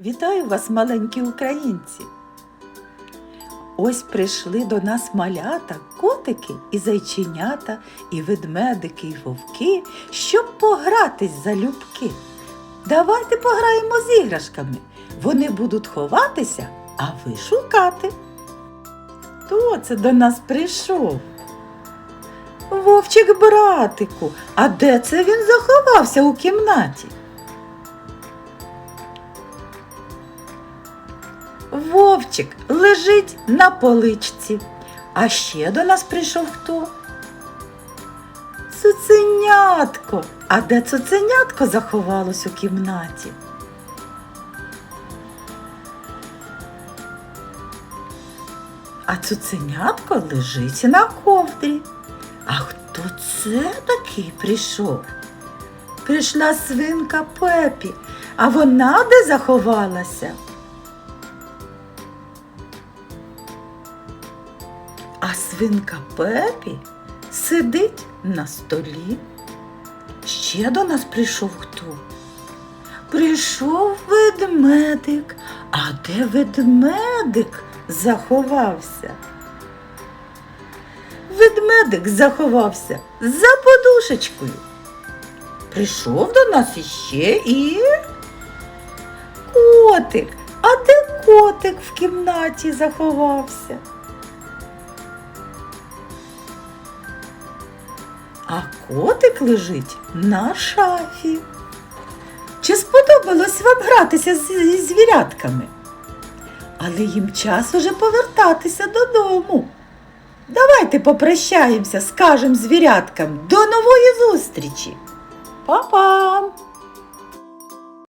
Вітаю вас, маленькі українці! Ось прийшли до нас малята, котики і зайченята, і ведмедики, і вовки, щоб погратись залюбки. Давайте пограємо з іграшками. Вони будуть ховатися, а ви шукати. Хто це до нас прийшов? Вовчик братику, а де це він заховався у кімнаті? Вовчик лежить на поличці. А ще до нас прийшов хто? Цуценятко. А де цуценятко заховалось у кімнаті? А цуценятко лежить на ковдрі. А хто це такий прийшов? Прийшла свинка Пепі, а вона де заховалася? А свинка Пепі сидить на столі. Ще до нас прийшов хто? Прийшов ведмедик. А де ведмедик заховався? Ведмедик заховався за подушечкою. Прийшов до нас іще і котик. А де котик в кімнаті заховався? А котик лежить на шафі. Чи сподобалось вам гратися зі звірятками? Але їм час уже повертатися додому. Давайте попрощаємося, скажемо звіряткам до нової зустрічі. Па-па!